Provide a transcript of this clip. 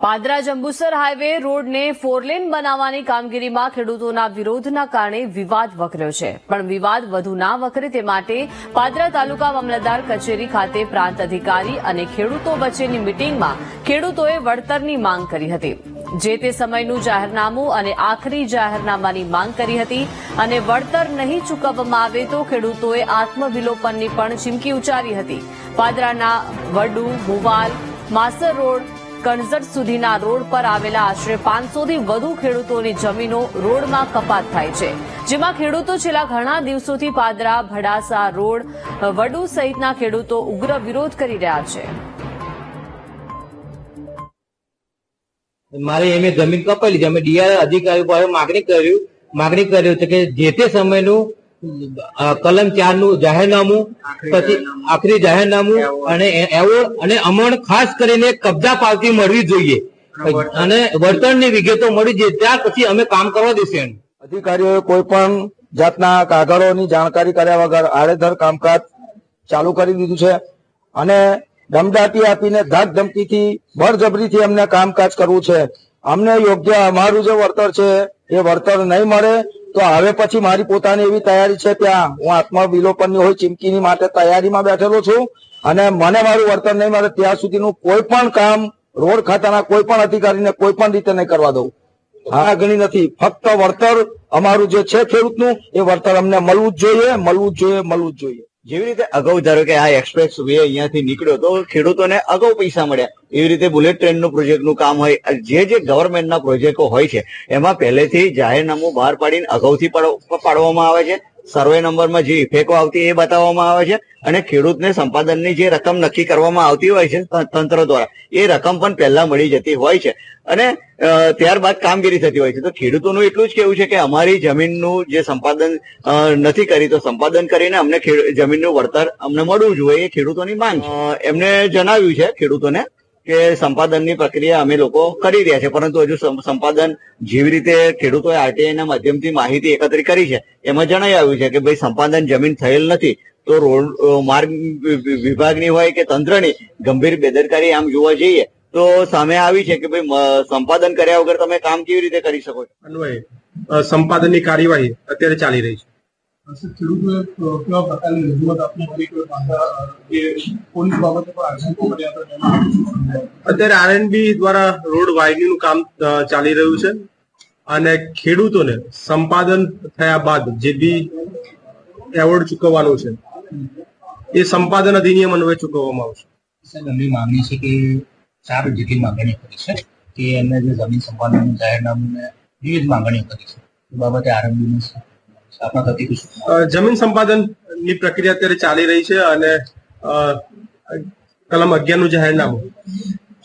Padra Jambusar highway રોડને four lane બનાવવાની કામગીરીમાં ખેડૂતોના વિરોધના કારણે વિવાદ વકર્યો છે. પણ વિવાદ વધુ ના વકરે તે માટે પાદરા તાલુકા મામલતદાર કચેરી ખાતે પ્રાંત અધિકારી અને ખેડૂતો વચ્ચેની મિટિંગમાં ખેડૂતોએ વળતરની માંગ કરી હતી. જે તે સમયનું જાહેરનામું અને આખરી જાહેરનામાની માંગ કરી હતી અને વળતર નહીં ચૂકવવામાં આવે તો ખેડૂતોએ આત્મવિલોપનની પણ ચીમકી ઉચ્ચારી હતી. પાદરાના વડુ ભુવાલ માસર રોડ કણઝટ સુધીના રોડ પર આવેલા આશરે પાંચસોથી વધુ ખેડૂતોની જમીનો રોડમાં કપાત થાય છે. જેમાં ખેડૂતો છેલ્લા ઘણા દિવસોથી પાદરા, ભડાસા રોડ, વડુ સહિતના ખેડૂતો ઉગ્ર વિરોધ કરી રહ્યા છે. મારે એમ જમીન કપાઈ લીધી અમે ડીઆર અધિકારી પાસે માગણી કર્યું. માગણી કર્યું કે જે તે સમયનું કલમ ચારનું જાહેરનામું પછી આખરી જાહેરનામું અને એવોર્ડ અને અમણ ખાસ કરીને કબજા પાવતી મળવી જોઈએ. અને વળતરની વિગતો મળી જોઈએ ત્યાર પછી અમે કામ કરવા દેશે અધિકારીઓએ કોઈ પણ જાતના કાગળોની જાણકારી કર્યા વગર આડેધર કામકાજ ચાલુ કરી દીધું છે અને દમદાટી આપીને ધાક ધમકીથી બળજબરીથી અમને કામકાજ કરવું છે. અમને યોગ્ય અમારું જે વળતર છે એ વળતર નહીં મળે તો હવે પછી મારી પોતાની એવી તૈયારી છે ત્યાં. હું આત્મવિલોપનની હોય, ચીમકીની માટે તૈયારીમાં બેઠેલો છું. અને મને મારું વળતર નહીં મળે ત્યાં સુધીનું કોઈ પણ કામ, રોડ ખાતાના કોઈ પણ અધિકારીને કોઈ પણ રીતે નહીં કરવા દઉં. હા, ગણી નથી. ફક્ત વળતર અમારું જે છે ખેડૂતનું, એ વળતર અમને મળવું જ જોઈએ, મળવું જ જોઈએ, મળવું જ જોઈએ. જેવી રીતે અગાઉ ધારો કે આ એક્સપ્રેસ વે અહીંયાથી નીકળ્યો તો ખેડૂતોને અગાઉ પૈસા મળ્યા. એવી રીતે બુલેટ ટ્રેનનું પ્રોજેક્ટનું કામ હોય જે જે ગવર્મેન્ટના પ્રોજેક્ટો હોય છે, એમાં પહેલેથી જાહેરનામું બહાર પાડીને અગાઉથી પાડો- પાડવામાં આવે છે. સર્વે નંબરમાં જે ઇફેકો આવતી એ બતાવવામાં આવે છે અને ખેડૂતને સંપાદનની જે રકમ નક્કી કરવામાં આવતી હોય છે તંત્ર દ્વારા, એ રકમ પણ પહેલા મળી જતી હોય છે અને ત્યારબાદ કામગીરી થતી હોય છે તો ખેડૂતોનું એટલું જ કેવું છે કે અમારી જમીનનું જે સંપાદન નથી કરી, તો સંપાદન કરીને અમને જમીનનું વળતર અમને મળવું જોઈએ એ ખેડૂતોની માંગ છે. એમને જણાવ્યું છે ખેડૂતોને કે સંપાદનની પ્રક્રિયા અમે લોકો કરી રહ્યા છે, પરંતુ હજુ સંપાદન જેવી રીતે ખેડૂતોએ આરટીઆઈના માધ્યમથી માહિતી એકત્રિત કરી છે, એમાં જણાઈ આવ્યું છે કે ભાઈ સંપાદન જમીન થયેલ નથી, તો રોડ માર્ગ વિભાગની હોય કે તંત્રની ગંભીર બેદરકારી આમ જોવા જઈએ, તો સામે આવી છે કે ભાઈ સંપાદન કર્યા વગર તમે કામ કેવી રીતે કરી શકો છો? સંપાદનની કાર્યવાહી અત્યારે ચાલી રહી છે. ખેડૂતોએ કેવા પ્રકારની રજૂઆત આપની કરી કે પાછા જે પોલીસ બાબતે પણ આશંકો કર્યા હતા તેમાં અત્યારે આરએનબી દ્વારા રોડ વાયરિંગનું કામ ચાલી રહ્યું છે અને ખેડૂતોને સંપાદન થયા બાદ જે બી એવોર્ડ ચૂકવવાનો છે એ સંપાદન અધિનિયમ અન્વયે ચૂકવવામાં આવશે. સાહેબ એમની માંગણી છે કે ચાર જેટલી માંગણી કરી છે કે એમને જે જમીન સંપાદનનું જાહેરનામું ને વિવિધ માંગણીઓ કરી છે. એ બાબતે આરંભીની સ્થાપના થતી હતી જમીન જમીન સંપાદનની પ્રક્રિયા અત્યારે ચાલી રહી છે અને કલમ અગિયારનું જાહેરનામું.